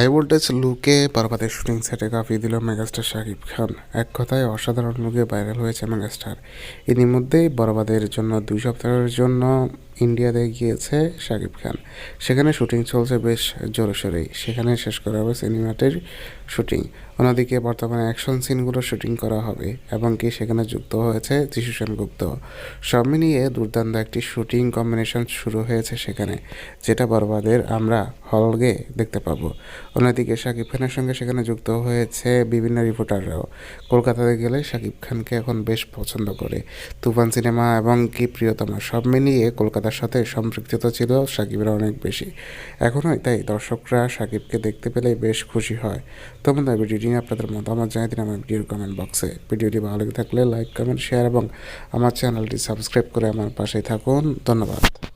High voltage লুকে বরবাদের shooting সেটে কাঁপিয়ে দিল মেগাস্টার শাকিব খান। এক কথায় অসাধারণ লুকে ভাইরাল হয়েছে মেগাস্টার। ইতিমধ্যেই বরবাদের জন্য, দুই সপ্তাহের জন্য ইন্ডিয়াতে গিয়েছে শাকিব খান। সেখানে শুটিং চলছে বেশ জোরসোরেই। সেখানে শেষ করা হবে সিনেমাটির শুটিং। অন্যদিকে বর্তমানে অ্যাকশন সিনগুলো শুটিং করা হবে এবং কি সেখানে যুক্ত হয়েছে যিশু সেনগুপ্ত। সব মিলিয়ে দুর্দান্ত একটি শুটিং কম্বিনেশন শুরু হয়েছে সেখানে, যেটা বরবাদের আমরা হলগে দেখতে পাবো। অন্যদিকে শাকিব খানের সঙ্গে সেখানে যুক্ত হয়েছে বিভিন্ন রিপোর্টাররাও। কলকাতাতে গেলে শাকিব খানকে এখন বেশ পছন্দ করে। তুফান সিনেমা এবং কি প্রিয়তমা সব মিলিয়ে কলকাতার সাথে সম্পৃক্ততা ছিল শাকিবের অনেক বেশি। এখনও তাই দর্শকরা শাকিবকে দেখতে পেলে বেশ খুশি হয়। তো বন্ধুরা, ভিডিওটি নিয়ে আপনাদের মতামত জানিয়ে দিন আমার ভিডিওর কমেন্ট বক্সে ভিডিওটি ভালো লেগে থাকলে লাইক কমেন্ট শেয়ার এবং আমার চ্যানেলটি সাবস্ক্রাইব করে আমার পাশে থাকুন। ধন্যবাদ।